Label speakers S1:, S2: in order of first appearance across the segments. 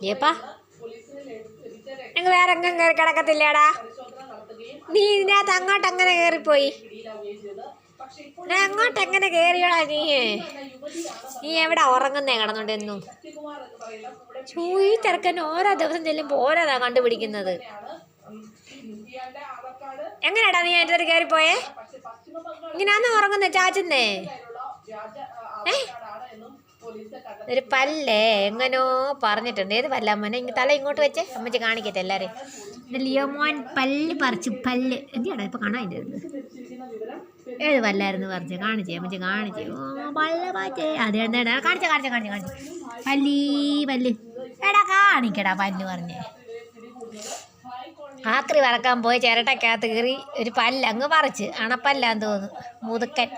S1: ഏപ്പാ? ഞങ്ങൾ വേറെ എങ്ങും കയറി കിടക്കത്തില്ലേടാ. നീ ഇതിനകത്ത് അങ്ങോട്ട് അങ്ങനെ കയറിപ്പോയി അങ്ങോട്ട് എങ്ങനെ കയറിയോടാ നീ? നീ എവിടെ ഉറങ്ങുന്നേ കിടന്നോണ്ടെന്നും ചൂയി തിരക്കൻ ഓരോ ദിവസം ചെല്ലുമ്പോൾ ഓരോതാ കണ്ടുപിടിക്കുന്നത്. എങ്ങനെയാടാ നീ അതിന്റെ കയറിപ്പോയേ ഇങ്ങനെയാന്ന് ഉറങ്ങുന്നേ ചാച്ചുന്നേ? ഏ? ഒരു പല്ലേ? എങ്ങനോ പറഞ്ഞിട്ടുണ്ട്. ഏത് പല്ല അമ്മനെ ഇങ്ങ് തല ഇങ്ങോട്ട് വെച്ചേ. അമ്മച്ചി കാണിക്കട്ടെ എല്ലാരെയും. ലിയോമോൻ പല്ല് പറിച്ചു പല്ല്. എന്തിയാടാ ഇപ്പൊ കാണാൻ അതിന്റെ ഏത് പല്ലായിരുന്നു പറഞ്ഞു കാണിച്ചേ അമ്മച്ചി കാണിച്ചേ. ഓ പല്ല പാച്ചേ അത് എന്താ കാണിച്ച കാണിച്ച കാണിച്ച കാണിച്ച. പല്ലി പല്ല്. എടാ കാണിക്കടാ പല്ല് പറഞ്ഞേ. ആക്രി വറക്കാൻ പോയി ചിരട്ടക്കകത്ത് കയറി ഒരു പല്ല് അങ്ങ് പറിച്ച്. അണപ്പല്ലാന്ന് തോന്നുന്നു. മുതുക്കൻ.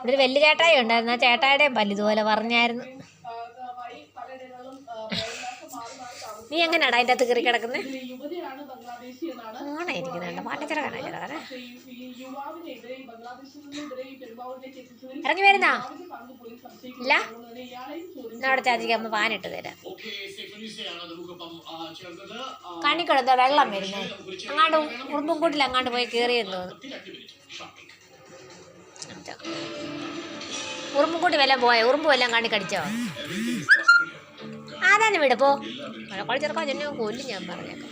S1: ഇവിടെ ഒരു വലിയ ചേട്ടായി ഉണ്ടായിരുന്നു. ആ ചേട്ടായുടെയും പല്ല് ഇതുപോലെ പറഞ്ഞായിരുന്നു നീ എങ്ങനെയാടാ അതിന്റെ അകത്ത് കയറി കിടക്കുന്നത് ഓണായിരിക്കുന്നുണ്ട് പാട്ടച്ചിറക്കാനാ ചിറകാനെ ഇറങ്ങി വരുന്നാ? ഇല്ല? അവിടെ ചാച്ചിക്ക് പാനിട്ട് തരാം. കണിക്കൊടുത്ത വെള്ളം വരുന്നേ. അങ്ങാണ്ട് ഉറുമ്പും കൂട്ടിൽ അങ്ങാണ്ട് പോയി കയറിയെന്ന് തോന്നുന്നു. ഉറുമ്പുംകൂട്ടി വല്ലതും പോയ? ഉറുമ്പ് വല്ലതും കാണി കടിച്ചോ? ആരാണ് വിടപ്പോ മഴക്കോളി ചെറുക്കാൻ ചെന്നെ കൊല്ലും ഞാൻ പറഞ്ഞേക്കാം.